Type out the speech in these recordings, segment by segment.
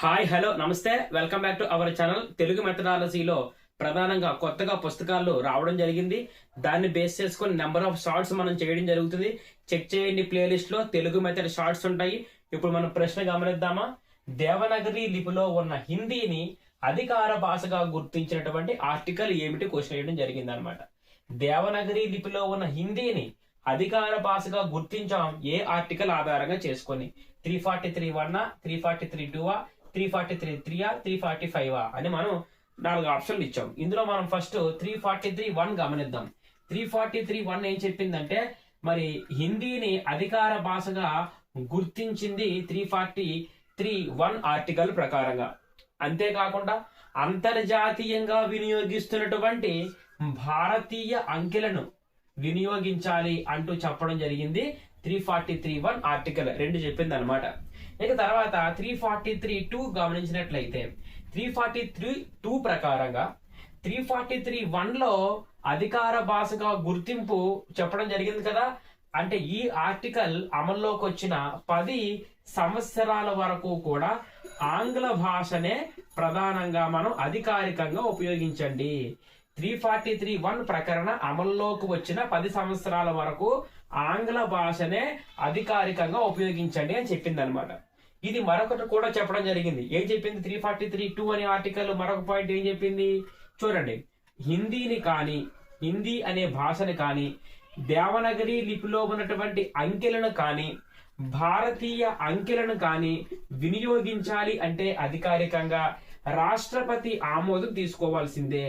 Hi hello నమస్తే. Welcome back to our channel Telugu మెథడాలజీలో ప్రధానంగా కొత్తగా పుస్తకాలు రావడం జరిగింది. దాన్ని బేస్ చేసుకొని నెంబర్ ఆఫ్ షార్ట్స్ మనం చేయడం జరుగుతుంది. చెక్ చేయండి ప్లేలిస్ట్లో తెలుగు మెథడ్ షార్ట్స్ ఉంటాయి. ఇప్పుడు మనం ప్రశ్న గమనిద్దామా? దేవనగరి లిపిలో ఉన్న హిందీని అధికార భాషగా గుర్తించినటువంటి ఆర్టికల్ ఏమిటి? క్వశ్చన్ వేయడం జరిగింది అనమాట దేవనగరి లిపిలో ఉన్న హిందీని అధికార భాషగా గుర్తించాం. ఏ ఆర్టికల్ ఆధారంగా చేసుకొని? Three forty three one three forty three two three forty three త్రీయా three forty five అని మనం నాలుగు ఆప్షన్లు ఇచ్చాం. ఇందులో మనం first three forty three one గమనిద్దాం. త్రీ ఫార్టీ త్రీ వన్ ఏం చెప్పిందంటే మరి హిందీని అధికార భాషగా గుర్తించింది three forty three one article ప్రకారంగా. అంతేకాకుండా అంతర్జాతీయంగా వినియోగిస్తున్నటువంటి భారతీయ అంకెలను వినియోగించాలి అంటూ చెప్పడం జరిగింది. Three forty three one article రెండు చెప్పింది అనమాట ఇక తర్వాత త్రీ ఫార్టీ త్రీ టూ గమనించినట్లయితే త్రీ ఫార్టీ త్రీ టూ ప్రకారంగా త్రీ ఫార్టీ త్రీ వన్లో అధికార భాషగా గుర్తింపు చెప్పడం జరిగింది కదా. అంటే ఈ ఆర్టికల్ అమల్లోకి వచ్చిన పది సంవత్సరాల వరకు కూడా ఆంగ్ల భాషనే ప్రధానంగా మనం అధికారికంగా ఉపయోగించండి. త్రీ ఫార్టీ త్రీ వన్ ప్రకరణ అమల్లోకి వచ్చిన పది సంవత్సరాల వరకు ఆంగ్ల భాషనే అధికారికంగా ఉపయోగించండి అని చెప్పింది అనమాట ఇది మరొకటి కూడా చెప్పడం జరిగింది. ఏం చెప్పింది? త్రీ ఫార్టీ త్రీ టూ అనే ఆర్టికల్ మరొక పాయింట్ ఏం చెప్పింది? చూడండి. హిందీని కానీ హిందీ అనే భాషని కానీ దేవనగరి లిపిలో ఉన్నటువంటి అంకెలను కానీ భారతీయ అంకెలను కానీ వినియోగించాలి అంటే అధికారికంగా రాష్ట్రపతి ఆమోదం తీసుకోవాల్సిందే.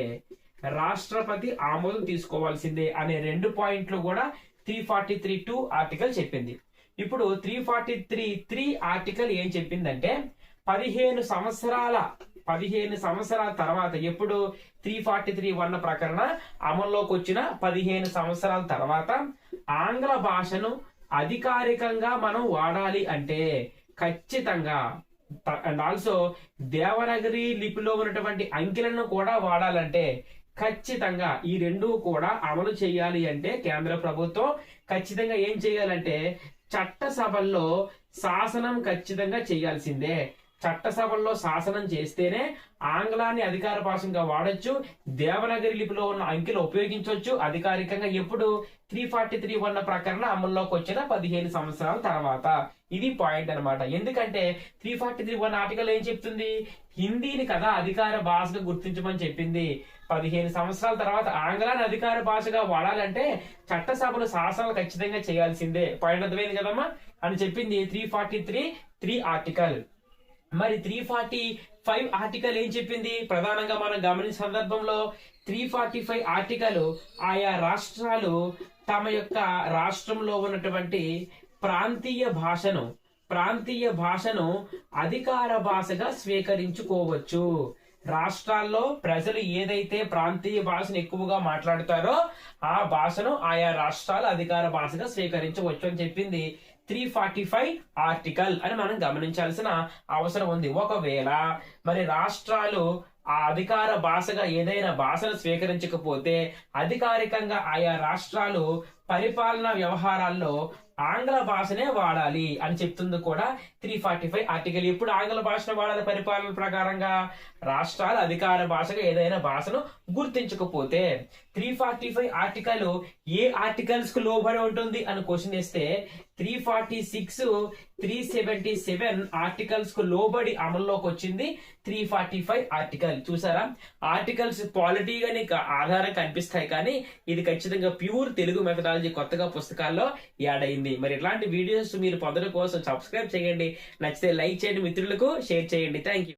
రాష్ట్రపతి ఆమోదం తీసుకోవాల్సిందే అనే రెండు పాయింట్లు కూడా three forty three two article చెప్పింది. ఇప్పుడు three forty three three article ఏం చెప్పిందంటే పదిహేను సంవత్సరాల పదిహేను సంవత్సరాల తర్వాత ఎప్పుడు త్రీ ఫార్టీ త్రీ వన్ ప్రకరణ అమల్లోకి వచ్చిన పదిహేను సంవత్సరాల తర్వాత ఆంగ్ల భాషను అధికారికంగా మనం వాడాలి అంటే ఖచ్చితంగా అండ్ ఆల్సో దేవనగరి లిపిలో ఉన్నటువంటి అంకెలను కూడా వాడాలంటే ఖచ్చితంగా ఈ రెండు కూడా అమలు చేయాలి అంటే కేంద్ర ప్రభుత్వం ఖచ్చితంగా ఏం చేయాలంటే చట్టసభల్లో శాసనం ఖచ్చితంగా చేయాల్సిందే. చట్టసభల్లో శాసనం చేస్తేనే ఆంగ్లాన్ని అధికార భాషంగా వాడచ్చు దేవనగరి లిపిలో ఉన్న అంకెలు ఉపయోగించవచ్చు అధికారికంగా ఎప్పుడు? త్రీ ఫార్టీ త్రీ వన్న ప్రకరణ అమల్లోకి వచ్చిన పదిహేను సంవత్సరాల తర్వాత. ఇది పాయింట్ అనమాట ఎందుకంటే three forty three one article ఏం చెప్తుంది? హిందీని కదా అధికార భాషగా గుర్తించమని చెప్పింది. పదిహేను సంవత్సరాల తర్వాత ఆంగ్లాన్ని అధికార భాషగా వాడాలంటే చట్టసభలు శాసనాలు ఖచ్చితంగా చేయాల్సిందే. పాయింట్ అర్థమైంది కదమ్మా? అని చెప్పింది three forty three three article. మరి త్రీ ఫార్టీ ఫైవ్ ఆర్టికల్ ఏం చెప్పింది? ప్రధానంగా మనం గమనించిన సందర్భంలో త్రీ ఫార్టీ ఫైవ్ ఆర్టికల్ ఆయా రాష్ట్రాలు తమ యొక్క రాష్ట్రంలో ఉన్నటువంటి ప్రాంతీయ భాషను ప్రాంతీయ భాషను అధికార భాషగా స్వీకరించుకోవచ్చు. రాష్ట్రాల్లో ప్రజలు ఏదైతే ప్రాంతీయ భాషను ఎక్కువగా మాట్లాడతారో ఆ భాషను ఆయా రాష్ట్రాలు అధికార భాషగా స్వీకరించవచ్చు అని చెప్పింది. త్రీ ఫార్టీ ఫైవ్ ఆర్టికల్ అని మనం గమనించాల్సిన అవసరం ఉంది. ఒకవేళ మరి రాష్ట్రాలు ఆ అధికార భాషగా ఏదైనా భాషను స్వీకరించకపోతే అధికారికంగా ఆయా రాష్ట్రాలు పరిపాలనా వ్యవహారాల్లో ఆంగ్ల భాషనే వాడాలి అని చెప్తుంది కూడా త్రీ ఫార్టీ ఫైవ్ ఆర్టికల్ ఎప్పుడు ఆంగ్ల భాషను వాడాలి పరిపాలన ప్రకారంగా? రాష్ట్రాలు అధికార భాషగా ఏదైనా భాషను గుర్తించకపోతే త్రీ ఫార్టీ ఫైవ్ ఆర్టికల్ ఏ ఆర్టికల్స్కు లోబడి ఉంటుంది అని క్వశ్చన్ వేస్తే three forty six three seventy seven ఆర్టికల్స్కు లోబడి అమల్లోకి వచ్చింది. Three forty five article. చూసారా? ఆర్టికల్స్ క్వాలిటీగా ఆధారం కనిపిస్తాయి కానీ ఇది ఖచ్చితంగా ప్యూర్ తెలుగు మెథడాలజీ కొత్తగా పుస్తకాల్లో యాడ్ అయింది మరి ఇట్లాంటి వీడియోస్ మీరు పొందడం కోసం సబ్స్క్రైబ్ చేయండి. నచ్చితే లైక్ చేయండి మిత్రులకు షేర్ చేయండి. Thank you